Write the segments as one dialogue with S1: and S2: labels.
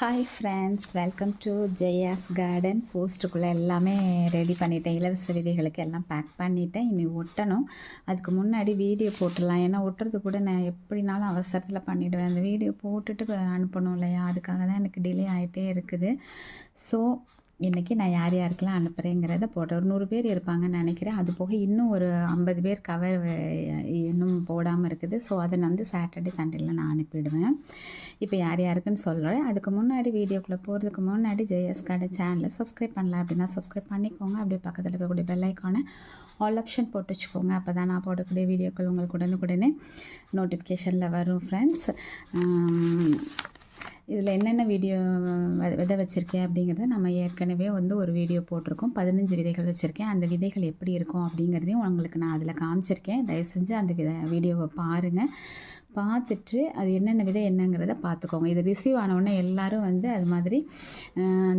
S1: Hi friends welcome to Jaya's garden போஸ்ட்டுக்குள்ளே எல்லாமே ready பண்ணிட்டேன். இலவச விதைகளுக்கு எல்லாம் பேக் பண்ணிட்டேன். இனி ஒட்டணும். அதுக்கு முன்னாடி வீடியோ போட்டுடலாம். ஏன்னா ஒட்டுறது கூட நான் எப்படினாலும் அவசரத்தில் பண்ணிவிடுவேன் அந்த வீடியோ போட்டுட்டு அனுப்பணும் இல்லையா? அதுக்காக தான் எனக்கு டிலே ஆகிட்டே இருக்குது. ஸோ இன்றைக்கி நான் யார் யாருக்கெல்லாம் அனுப்புகிறேங்கிறத போட்டேன் ஒரு நூறு பேர் இருப்பாங்கன்னு நினைக்கிறேன். அது போக இன்னும் ஒரு ஐம்பது பேர் கவர் இன்னும் போடாமல் இருக்குது. ஸோ அதை நான் வந்து சாட்டர்டே சண்டேலாம் நான் அனுப்பிடுவேன். இப்போ யார் யாருக்குன்னு சொல்கிறேன் அதுக்கு முன்னாடி வீடியோக்குள்ளே போகிறதுக்கு முன்னாடி ஜெயஸ் கடை சேனலை சப்ஸ்கிரைப் பண்ணல அப்படின்னா சப்ஸ்கிரைப் பண்ணிக்கோங்க. அப்படியே பக்கத்தில் இருக்கக்கூடிய பெல் ஐக்கானை ஆல் ஆப்ஷன் போட்டு வச்சுக்கோங்க. அப்போ தான் நான் போடக்கூடிய வீடியோக்கள் உங்களுக்கு உடனுக்குடனே நோட்டிஃபிகேஷனில் வரும் ஃப்ரெண்ட்ஸ் இதில் என்னென்ன வீடியோ விதை வச்சுருக்கேன் அப்படிங்கிறத நம்ம ஏற்கனவே வந்து ஒரு வீடியோ போட்டிருக்கோம். பதினஞ்சு விதைகள் வச்சுருக்கேன். அந்த விதைகள் எப்படி இருக்கும் அப்படிங்கிறதையும் உங்களுக்கு நான் அதில் காமிச்சிருக்கேன். தயவு செஞ்சு அந்த வித வீடியோவை பாருங்கள் பார்த்துட்டு அது என்னென்ன விதை என்னங்கிறத பார்த்துக்கோங்க. இது ரிசீவ் ஆனவுடனே எல்லோரும் வந்து அது மாதிரி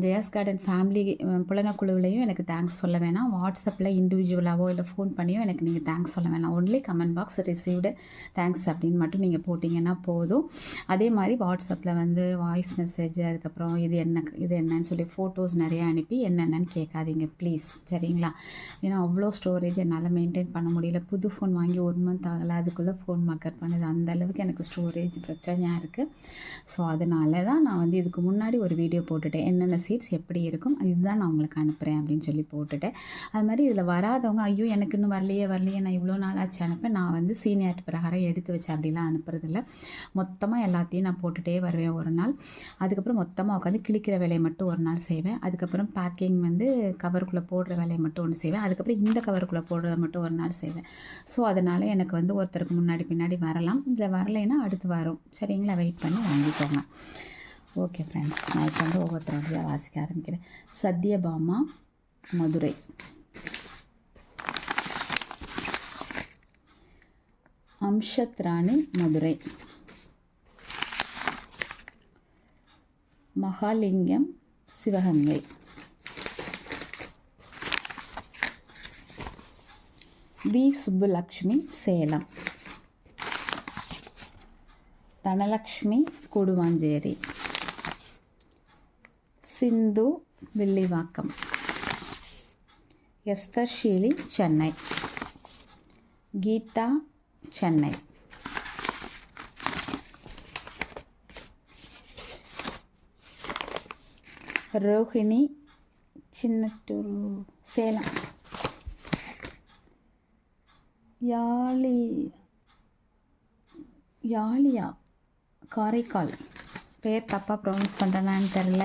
S1: ஜெயாஸ் கார்டன் ஃபேமிலி புலனக்குழுவிலையும் எனக்கு தேங்க்ஸ் சொல்ல வேணாம். வாட்ஸ்அப்பில் இண்டிவிஜுவலாகவோ இல்லை ஃபோன் பண்ணியோ எனக்கு நீங்கள் தேங்க்ஸ் சொல்ல வேணாம். Only comment box received thanks அப்படின்னு மட்டும் நீங்கள் போட்டிங்கன்னா போதும். அதே மாதிரி வாட்ஸ்அப்பில் வந்து வாய்ஸ் மெசேஜ் அதுக்கப்புறம் இது என்ன இது என்னன்னு சொல்லி ஃபோட்டோஸ் நிறைய அனுப்பி என்னென்னு கேட்காதீங்க ப்ளீஸ் சரிங்களா? ஏன்னா அவ்வளோ ஸ்டோரேஜ் என்னால் மெயின்டைன் பண்ண முடியல. புது ஃபோன் வாங்கி ஒரு மந்த் ஆகலை. அதுக்குள்ளே ஃபோன் மக்கர் பண்ணுது. அந்தளவு அளவுக்கு எனக்கு ஸ்டோரேஜ் பிரச்சனையாக இருக்குது ஸோ அதனால தான் நான் வந்து இதுக்கு முன்னாடி ஒரு வீடியோ போட்டுட்டேன். என்னென்ன சீட்ஸ் எப்படி இருக்கும் இதுதான் நான் உங்களுக்கு அனுப்புகிறேன் அப்படின்னு சொல்லி போட்டுட்டேன். அது மாதிரி இதில் வராதவங்க ஐயோ எனக்கு இன்னும் வரலையே வரலையே நான் இவ்வளோ நாள் ஆச்சு அனுப்பேன் நான் வந்து சீனியர் பிரகாரம் எடுத்து வச்சேன் அப்படிலாம் அனுப்புறதில்ல. மொத்தமாக எல்லாத்தையும் நான் போட்டுகிட்டே வருவேன் ஒரு நாள். அதுக்கப்புறம் மொத்தமாக உட்காந்து கிழிக்கிற வேலையை மட்டும் ஒரு நாள் செய்வேன். அதுக்கப்புறம் பேக்கிங் வந்து கவருக்குள்ளே போடுற வேலையை மட்டும் ஒன்று செய்வேன். அதுக்கப்புறம் இந்த கவருக்குள்ளே போடுறத மட்டும் ஒரு நாள் செய்வேன். ஸோ அதனால் எனக்கு வந்து ஒருத்தருக்கு முன்னாடி பின்னாடி வரலாம். இதில் வரலைன்னா அடுத்து வரும். சரிங்களா? வெயிட் பண்ணி வாங்கிக்கோங்க. ஓகே ஃப்ரெண்ட்ஸ் நான் இப்போ வந்து ஒவ்வொருத்தரோடைய வாசிக்க ஆரம்பிக்கிறேன். சத்யபாமா மதுரை. அம்ஷத் ராணி மதுரை. மகாலிங்கம் சிவகங்கை. வி. சுப்புலக்ஷ்மி சேலம். தனலக்ஷ்மி கூடுவாஞ்சேரி சிந்து வில்லிவாக்கம் எஸ்தர் ஷீலி சென்னை கீதா சென்னை ரோஹிணி சின்னட்டூர் சேலம் யாழி யாழியா காரைக்கால். பேர் தப்பாக ப்ரொனவுன்ஸ் பண்ணுறேனான்னு தெரில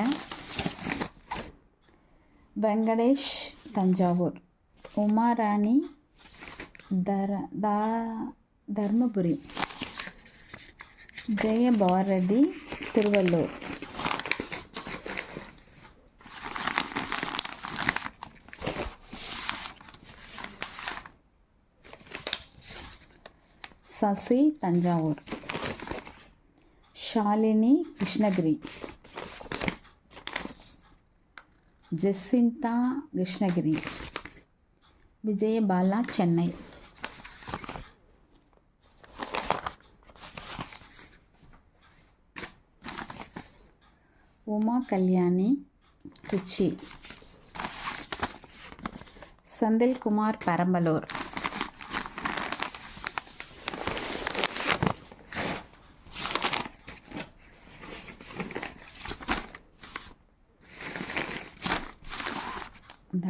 S1: வெங்கடேஷ் தஞ்சாவூர். உமாராணி தர தா தர்மபுரி. ஜெயபாரதி திருவள்ளூர். சசி தஞ்சாவூர். ஷாலினி கிருஷ்ணகிரி ஜெசிந்தா கிருஷ்ணகிரி விஜயபாலா சென்னை உமா கல்யாணி திருச்சி செந்தில்குமார் பெரம்பலூர் இந்த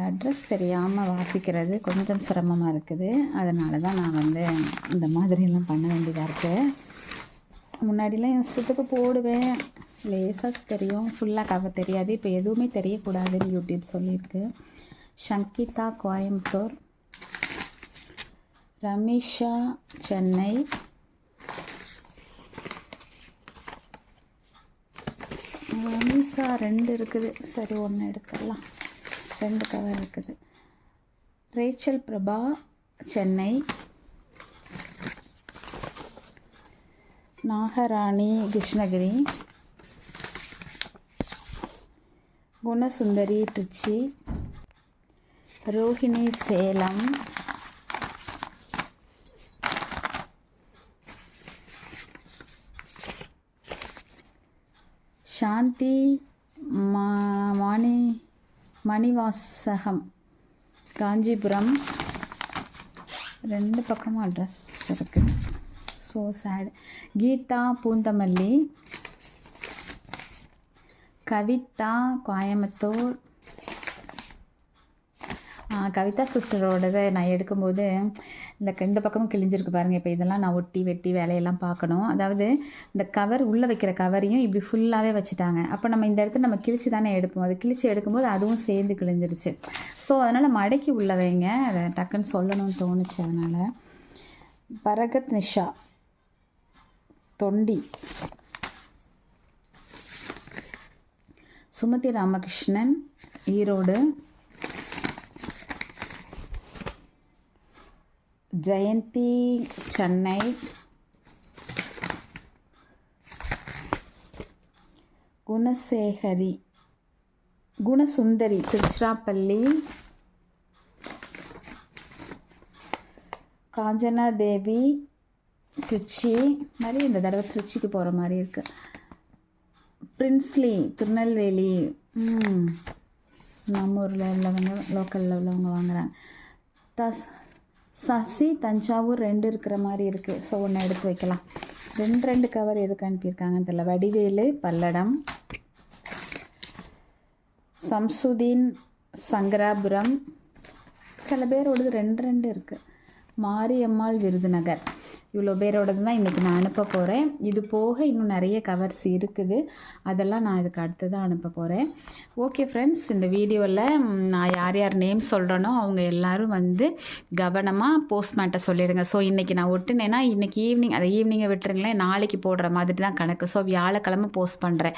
S1: அட்ரஸ் தெரியாமல் வாசிக்கிறது கொஞ்சம் சிரமமாக இருக்குது. அதனால தான் நான் வந்து இந்த மாதிரிலாம் பண்ண வேண்டியதாக இருக்குது முன்னாடிலாம் இஷ்டத்துக்கு போடுவேன். லேசாக தெரியும். ஃபுல்லாக கவ தெரியாது. இப்போ எதுவுமே தெரியக்கூடாதுன்னு யூடியூப் சொல்லியிருக்கு. ஷங்கிதா கோயம்புத்தூர். ரமேஷா சென்னை. ரமேஷா ரெண்டு இருக்குது. சரி ஒன்று எடுத்துடலாம். ரெண்டு கவர் இருக்குது. ரேச்சல் பிரபா சென்னை. நாகராணி கிருஷ்ணகிரி. குணசுந்தரி திருச்சி. ரோஹிணி சேலம். சாந்தி மா மாணி மணிவாசகம் காஞ்சிபுரம். ரெண்டு பக்கமும் அட்ரஸ் இருக்குது ஸோ சேட் கீதா பூந்தமல்லி கவிதா கோயம்புத்தூர். கவிதா சிஸ்டரோடதை நான் எடுக்கும்போது இந்த இந்த பக்கமும் கிழிஞ்சிருக்கு பாருங்கள் இப்போ இதெல்லாம் நான் ஒட்டி வெட்டி வேலையெல்லாம் பார்க்கணும். அதாவது இந்த கவர் உள்ளே வைக்கிற கவரையும் இப்படி ஃபுல்லாகவே வச்சுட்டாங்க. அப்போ நம்ம இந்த இடத்துல நம்ம கிழிச்சு தானே எடுப்போம். அது கிழிச்சு எடுக்கும்போது அதுவும் சேர்ந்து கிழிஞ்சிருச்சு. ஸோ அதனால் மடக்கி உள்ள வைங்க அதை டக்குன்னு சொல்லணும்னு தோணுச்சு அதனால். பரகத் நிஷா தொண்டி. சுமதி ராமகிருஷ்ணன் ஈரோடு. ஜெயந்தி சென்னை. குணசேகரி குணசுந்தரி திருச்சிராப்பள்ளி. காஞ்சனா தேவி திருச்சி. மாதிரி இந்த தடவை திருச்சிக்கு போகிற மாதிரி இருக்குது பிரின்ஸ்லி திருநெல்வேலி. நம்ம ஊரில் உள்ளவங்க லோக்கலில் உள்ளவங்க வாங்குகிறாங்க தஸ் சசி தஞ்சாவூர் ரெண்டு இருக்கிற மாதிரி இருக்குது ஸோ ஒன்று எடுத்து வைக்கலாம். ரெண்டு ரெண்டு கவர் எதுக்கு அனுப்பியிருக்காங்கன்னு தெரியல. வடிவேலு பல்லடம் சம்சுதீன் சங்கராபுரம். சில பேரோடது ரெண்டு ரெண்டு இருக்குது மாரியம்மாள் விருதுநகர். இவ்வளோ பேரோடது தான் இன்றைக்கி நான் அனுப்ப போகிறேன் இது போக இன்னும் நிறைய கவர்ஸ் இருக்குது. அதெல்லாம் நான் இதுக்கு அடுத்து தான் அனுப்ப போகிறேன் ஓகே ஃப்ரெண்ட்ஸ் இந்த வீடியோவில் நான் யார் யார் நேம் சொல்கிறேனோ அவங்க எல்லோரும் வந்து கவனமாக போஸ்ட்மேட்டை சொல்லிடுங்க. ஸோ இன்றைக்கி நான் ஒட்டுனேன்னா இன்றைக்கி ஈவினிங் அதை ஈவினிங்கை விட்டுருங்களேன். நாளைக்கு போடுற மாதிரி தான் கணக்கு. ஸோ வியாழக்கிழமை போஸ்ட் பண்ணுறேன்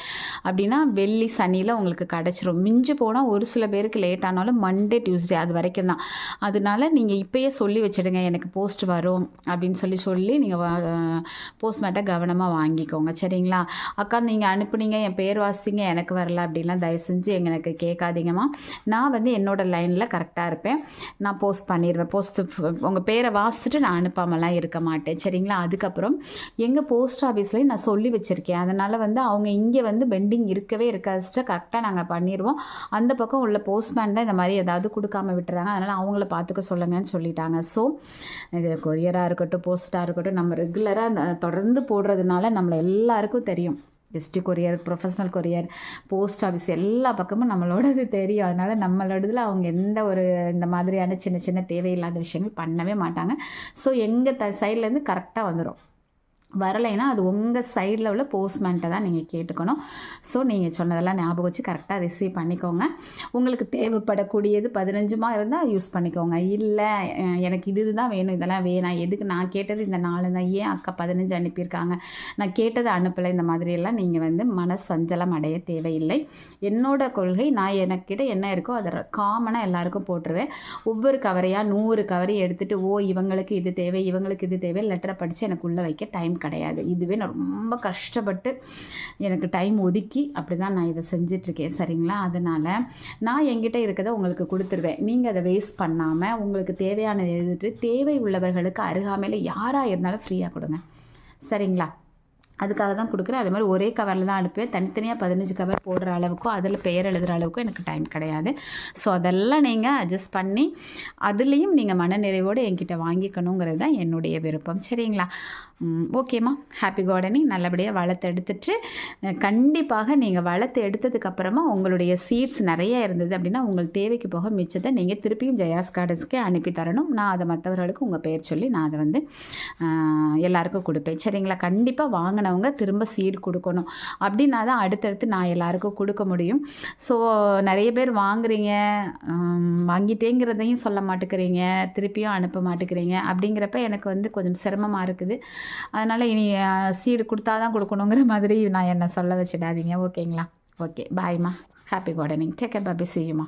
S1: அப்படின்னா வெள்ளி சனியில் உங்களுக்கு கிடச்சிரும். மிஞ்சு போனால் ஒரு சில பேருக்கு லேட் ஆனாலும் மண்டே டியூஸ்டே அது வரைக்கும் தான். அதனால நீங்கள் இப்போயே சொல்லி வச்சிடுங்க எனக்கு போஸ்ட் வரும் அப்படின்னு சொல்லி சொல்லி நீங்கள் போஸ்ட்மேட்டை கவனமாக வாங்கிக்கோங்க. சரிங்களா? அக்கா நீங்கள் அனுப்புனீங்க என் பேர் வாசிங்க எனக்கு வரல அப்படின்லாம் தயவு செஞ்சு எனக்கு கேட்காதீங்கம்மா. நான் வந்து என்னோடய லைனில் கரெக்டாக இருப்பேன். நான் போஸ்ட் பண்ணிடுவேன். போஸ்ட் உங்கள் பேரை வாசிச்சுட்டு நான் அனுப்பாமலாம் இருக்க மாட்டேன். சரிங்களா? அதுக்கப்புறம் எங்கள் போஸ்ட் ஆஃபீஸ்லேயும் நான் சொல்லி வச்சுருக்கேன். அதனால் வந்து அவங்க இங்கே வந்து பெண்டிங் இருக்கவே இருக்காது கரெக்டாக நாங்கள் பண்ணிடுவோம். அந்த பக்கம் உள்ள போஸ்ட்மேன் தான் இந்த மாதிரி ஏதாவது கொடுக்காம விட்டுறாங்க. அதனால் அவங்கள பார்த்துக்க சொல்லுங்கன்னு சொல்லிட்டாங்க. ஸோ கொரியராக இருக்கட்டும் போஸ்ட்டாக இருக்கட்டும் நம்ம ரெகுலராக தொடர்ந்து போடுறதுனால நம்மளை எல்லாருக்கும் தெரியும். ST courier professional courier post office எல்லா பக்கமும் நம்மளோடது தெரியும். அதனால் நம்மளோடதுல அவங்க எந்த ஒரு இந்த மாதிரியான சின்ன சின்ன தேவையில்லாத விஷயங்கள் பண்ணவே மாட்டாங்க. ஸோ எங்கள் த சைட்லேருந்து கரெக்டாக வந்துடும் வரலைன்னா அது உங்கள் சைடில் உள்ள போஸ்ட்மேன்ட்டை தான் நீங்கள் கேட்டுக்கணும். ஸோ நீங்கள் சொன்னதெல்லாம் ஞாபகம் வச்சு கரெக்டாக ரிசீவ் பண்ணிக்கோங்க. உங்களுக்கு தேவைப்படக்கூடியது பதினஞ்சுமா இருந்தால் யூஸ் பண்ணிக்கோங்க. இல்லை எனக்கு இது தான் வேணும் இதெல்லாம் வேணாம். எதுக்கு நான் கேட்டது இந்த நாலு தான்? ஏன் அக்கா பதினஞ்சு அனுப்பியிருக்காங்க? நான் கேட்டதை அனுப்பலை. இந்த மாதிரியெல்லாம் நீங்கள் வந்து மன சஞ்சலம் அடைய தேவையில்லை. என்னோட கொள்கை நான் எனக்கிட்ட என்ன இருக்கோ அதை காமனாக எல்லாருக்கும் போட்டுருவேன். ஒவ்வொரு கவரையாக நூறு கவரையும் எடுத்துகிட்டு ஓ இவங்களுக்கு இது தேவை இவங்களுக்கு இது தேவை லெட்டரை படித்து எனக்கு உள்ளே வைக்க டைம் கிடையாது. இதுவே நான் ரொம்ப கஷ்டப்பட்டு எனக்கு டைம் ஒதுக்கி அப்படி தான் நான் இதை செஞ்சிட்ருக்கேன். சரிங்களா? அதனால் நான் என்கிட்ட இருக்கிறத உங்களுக்கு கொடுத்துருவேன். நீங்கள் அதை வேஸ்ட் பண்ணாமல் உங்களுக்கு தேவையான எதிர்த்து தேவை உள்ளவர்களுக்கு அருகாமையில் யாராக இருந்தாலும் ஃப்ரீயாக கொடுங்க. சரிங்களா? அதுக்காக தான் கொடுக்குறேன். அதே மாதிரி ஒரே கவரில் தான் அனுப்புவேன். தனித்தனியாக பதினஞ்சு கவர் போடுற அளவுக்கும் அதில் பெயர் எழுதுகிற அளவுக்கும் எனக்கு டைம் கிடையாது. ஸோ அதெல்லாம் நீங்கள் அட்ஜஸ்ட் பண்ணி அதுலேயும் நீங்கள் மனநிறைவோடு என்கிட்ட வாங்கிக்கணுங்கிறது தான் என்னுடைய விருப்பம். சரிங்களா? ஓகேம்மா ஹாப்பி கார்டனிங் நல்லபடியாக வளர்த்து எடுத்துட்டு கண்டிப்பாக நீங்கள் வளர்த்து எடுத்ததுக்கப்புறமா உங்களுடைய சீட்ஸ் நிறைய இருந்தது அப்படின்னா உங்கள் தேவைக்கு போக மிச்சத்தை நீங்கள் திருப்பியும் ஜெயாஸ் கார்டன்ஸ்க்கே அனுப்பி தரணும். நான் அதை மற்றவர்களுக்கு உங்கள் பேர் சொல்லி நான் அதை வந்து எல்லாருக்கும் கொடுப்பேன். சரிங்களா? கண்டிப்பாக வாங்கினவங்க திரும்ப சீடு கொடுக்கணும். அப்படின்னா தான் அடுத்தடுத்து நான் எல்லாருக்கும் கொடுக்க முடியும். ஸோ நிறைய பேர் வாங்குறீங்க வாங்கிட்டேங்கிறதையும் சொல்ல மாட்டேங்கிறீங்க திருப்பியும் அனுப்ப மாட்டேங்கிறீங்க அப்படிங்கிறப்ப எனக்கு வந்து கொஞ்சம் சிரமமாக இருக்குது. அதனால் இனி சீடு கொடுத்தா தான் கொடுக்கணுங்கிற மாதிரி நான் என்னை சொல்ல வச்சிடாதீங்க. ஓகேங்களா? ஓகே பாய்மா ஹாப்பி கார்டனிங் டேக் கேர் பாபி செய்யுமா